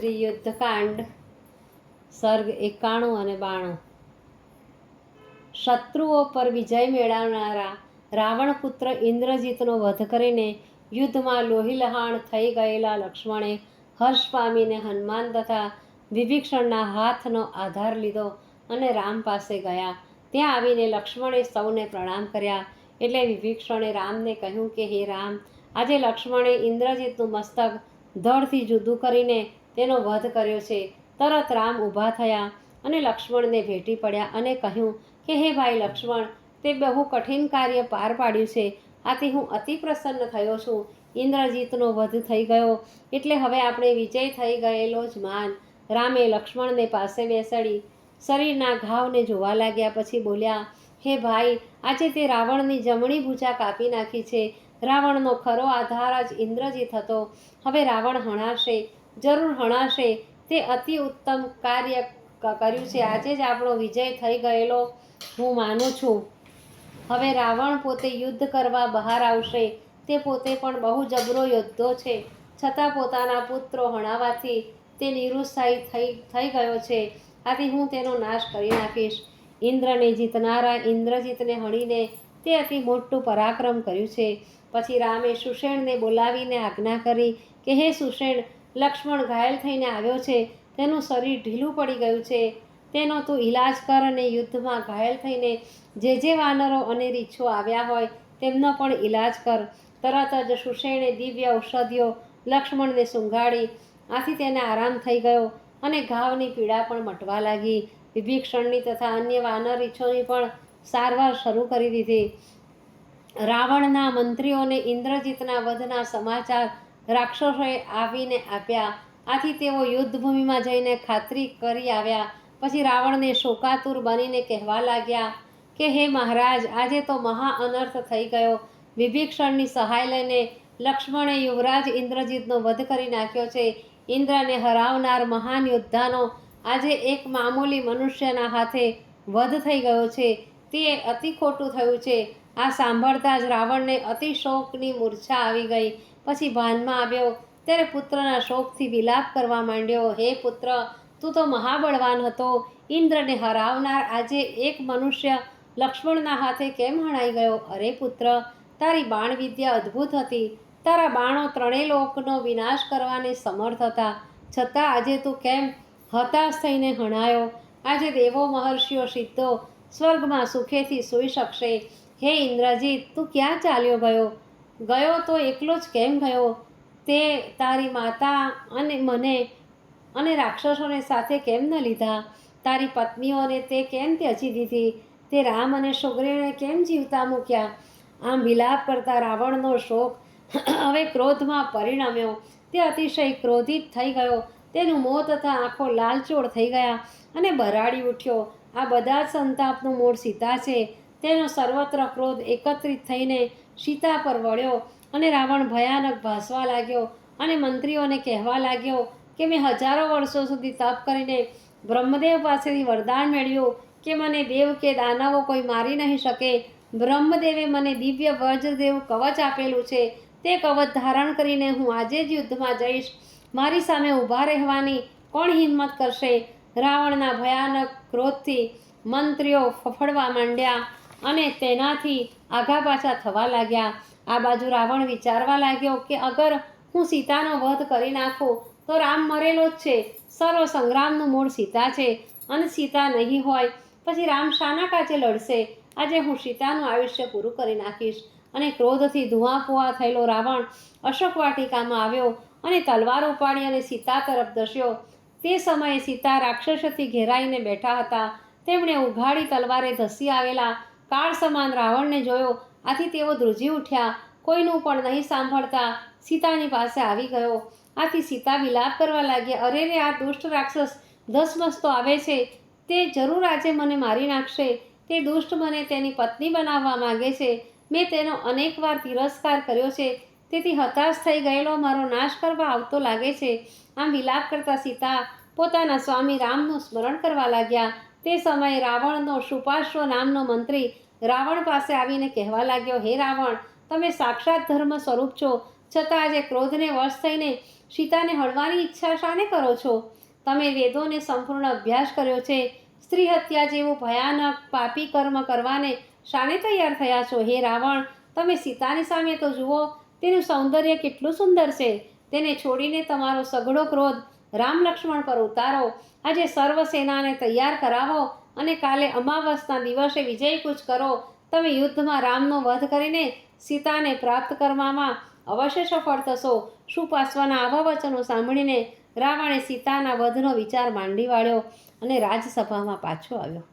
શ્રી યુદ્ધકાંડ સર્ગ એકાણું અને બાણું. શત્રુઓ પર વિજય મેળવનારા રાવણ પુત્ર ઇન્દ્રજીતનો વધ કરીને યુદ્ધમાં લોહીલહાણ થઈ ગયેલા લક્ષ્મણે હર્ષ પામીને હનુમાન તથા વિભીક્ષણના હાથનો આધાર લીધો અને રામ પાસે ગયા. ત્યાં આવીને લક્ષ્મણે સૌને પ્રણામ કર્યા. એટલે વિભીક્ષણે રામને કહ્યું કે, હે રામ, આજે લક્ષ્મણે ઇન્દ્રજીતનું મસ્તક ધડથી જુદું કરીને તેનો વધ કર્યો છે. તરત રામ ઊભા થયા અને લક્ષ્મણને ભેટી પડ્યા અને કહ્યું કે, હે ભાઈ લક્ષ્મણ, તે બહુ કઠિન કાર્ય પાર પાડ્યું છે. આથી હું અતિ પ્રસન્ન થયો છું. ઇન્દ્રજીતનો વધ થઈ ગયો. એટલે હવે આપણે વિજય થઈ ગયેલો જ માન. રામે લક્ષ્મણને પાસે બેસાડી, શરીરના ઘાવને જોવા લાગ્યા પછી બોલ્યા, હે ભાઈ, આજે તે રાવણની જમણી ભૂજા કાપી નાખી છે. રાવણનો ખરો આધાર જ ઇન્દ્રજીત હતો. હવે રાવણ હણાશે જરૂર હણાશે. તે અતિ ઉત્તમ કાર્ય કર્યું છે. આજે જ આપણો વિજય થઈ ગયેલો હું માનું છું. હવે રાવણ પોતે યુદ્ધ કરવા બહાર આવશે. તે પોતે પણ બહુ જબરો યોદ્ધો છે. છતાં પોતાના પુત્રો હણાવાથી તે નિરુત્સાહી થઈ થઈ ગયો છે. આથી હું તેનો નાશ કરી નાખીશ. ઇન્દ્રને જીતનારા ઇન્દ્રજીતને હણીને તે અતિ મોટું પરાક્રમ કર્યું છે. પછી રામે સુષેણને બોલાવીને આજ્ઞા કરી કે, હે સુષેણ લક્ષ્મણ ઘાયલ થઈને આવ્યો છે. તેનું શરીર ઢીલું પડી ગયું છે. તેનો તું ઈલાજ કર અને યુદ્ધમાં ઘાયલ થઈને જે જે વાનરો અને રીછો આવ્યા હોય તેમનો પણ ઈલાજ કર. તરત જ સુષેણે દિવ્ય ઔષધિઓ લક્ષ્મણને સુંઘાડી આથી તેને આરામ થઈ ગયો અને ઘાવની પીડા પણ મટવા લાગી. વિભીક્ષણની તથા અન્ય વાનર રીછોની પણ સારવાર શરૂ કરી દીધી. રાવણના મંત્રીઓને ઇન્દ્રજીતના વધના સમાચાર રાક્ષસોએ આવીને આપ્યા. આથી તેઓ યુદ્ધભૂમિમાં જઈને ખાતરી કરી આવ્યા. પછી રાવણને શોકાતુર બનીને કહેવા લાગ્યા કે, હે મહારાજ, આજે તો મહા અનર્થ થઈ ગયો. વિભીક્ષણની સહાય લઈને લક્ષ્મણે યુવરાજ ઇન્દ્રજીતનો વધ કરી નાખ્યો છે. ઇન્દ્રને હરાવનાર મહાન યોદ્ધાનો આજે એક મામૂલી મનુષ્યના હાથે વધ થઈ ગયો છે. તે અતિ ખોટું થયું છે. આ સાંભળતા જ રાવણને અતિ શોકની મૂર્છા આવી ગઈ. પછી ભાનમાં આવ્યો. ત્યારે પુત્રના શોકથી વિલાપ કરવા માંડ્યો. હે પુત્ર, તું તો મહાબળવાન હતો. ઇન્દ્રને હરાવનાર આજે એક મનુષ્ય લક્ષ્મણના હાથે કેમ હણાઈ ગયો? અરે પુત્ર, તારી બાણ વિદ્યા અદ્ભુત હતી. તારા બાણો ત્રણેય લોકનો વિનાશ કરવાને સમર્થ હતા. છતાં આજે તું કેમ હતાશ થઈને હણાયો? આજે દેવો મહર્ષિઓ સિદ્ધો સ્વર્ગમાં સુખેથી સૂઈ શકશે. હે ઇન્દ્રજીત તું ક્યાં ચાલ્યો ગયો? ગયો તો એકલો જ કેમ ગયો? તે તારી માતા અને મને અને રાક્ષસોને સાથે કેમ ન લીધા? તારી પત્નીઓને તે કેમ ત્યજી દીધી? તે રામ અને સુગ્રીવને કેમ જીવતા મૂક્યા? આમ વિલાપ કરતા રાવણનો શોક હવે ક્રોધમાં પરિણમ્યો. તે અતિશય ક્રોધિત થઈ ગયો. તેનું મોં તથા આંખો લાલચોળ થઈ ગયા અને બરાડી ઉઠ્યો. આ બધા જ સંતાપનું મૂળ સીતા છે. તેનો સર્વત્ર ક્રોધ એકત્રિત થઈને સીતા પર વળ્યો અને રાવણ ભયાનક ભાસવા લાગ્યો અને મંત્રીઓને કહેવા લાગ્યો કે મેં હજારો વર્ષો સુધી તપ કરીને બ્રહ્મદેવ પાસેથી વરદાન મેળવ્યું કે મને દેવ કે દાનવો કોઈ મારી નહીં શકે. બ્રહ્મદેવે મને દિવ્ય વજ્રદેવ કવચ આપેલું છે. તે કવચ ધારણ કરીને હું આજે જ યુદ્ધમાં જઈશ. મારી સામે ઊભા રહેવાની કોણ હિંમત કરશે? રાવણના ભયાનક ક્રોધથી મંત્રીઓ ફફડવા માંડ્યા. અને તેનાથી આઘા પાછા થવા લાગ્યા. આ બાજુ રાવણ વિચારવા લાગ્યો કે અગર હું સીતાનો વધ કરી નાખું, તો રામ મરેલો જ છે. સર્વ સંગ્રામનું મૂળ સીતા છે અને સીતા નહીં હોય. પછી રામ શાના કાચે લડશે. આજે હું સીતાનું આયુષ્ય પૂરું કરી નાખીશ. અને ક્રોધથી ધુઆફુઆ થયેલો રાવણ અશોક વાટિકામાં આવ્યો અને તલવાર ઉપાડી અને સીતા તરફ ધસ્યો. તે સમયે સીતા રાક્ષસથી ઘેરાઈને બેઠા હતા. તેમણે ઉઘાડી તલવારે ધસી આવેલા કાળ સમાન રાવણને જોયો. આથી તેઓ ધ્રુજી ઉઠ્યા. કોઈનું પણ નહીં સાંભળતા સીતાની પાસે આવી ગયો. આથી સીતા વિલાપ કરવા લાગ્યા અરે રે, આ દુષ્ટ રાક્ષસ ધસમસતો આવે છે. તે જરૂર આજે મને મારી નાખશે. તે દુષ્ટ મને તેની પત્ની બનાવવા માગે છે. મેં તેનો અનેકવાર તિરસ્કાર કર્યો છે. તેથી હતાશ થઈ ગયેલો મારો નાશ કરવા આવતો લાગે છે. આમ વિલાપ કરતા સીતા પોતાના સ્વામી રામનું સ્મરણ કરવા લાગ્યા. તે સમયે રાવણનો સુપાશ્વ નામનો મંત્રી રાવણ પાસે આવીને કહેવા લાગ્યો, હે રાવણ, તમે સાક્ષાત ધર્મ સ્વરૂપ છો. છતાં આજે ક્રોધને વશ થઈને સીતાને હળવાની ઈચ્છા શાને કરો છો? તમે વેદોને સંપૂર્ણ અભ્યાસ કર્યો છે. સ્ત્રી હત્યા જેવું ભયાનક પાપી કર્મ કરવાને શાને તૈયાર થયા છો? હે રાવણ, તમે સીતાની સામે તો જુઓ. તેનું સૌંદર્ય કેટલું સુંદર છે. તેને છોડીને તમારો સઘળો ક્રોધ રામ લક્ષ્મણ પર ઉતારો. આજે સર્વ સેનાને તૈયાર કરાવો અને કાલે અમાવસના દિવસે વિજયકૂચ કરો. તમે યુદ્ધમાં રામનો વધ કરીને સીતાને પ્રાપ્ત કરવામાં અવશ્ય સફળ થશો. સુપાસવાના આવા વચનો સાંભળીને રાવણે સીતાના વધનો વિચાર માંડી વાળ્યો અને રાજસભામાં પાછો આવ્યો.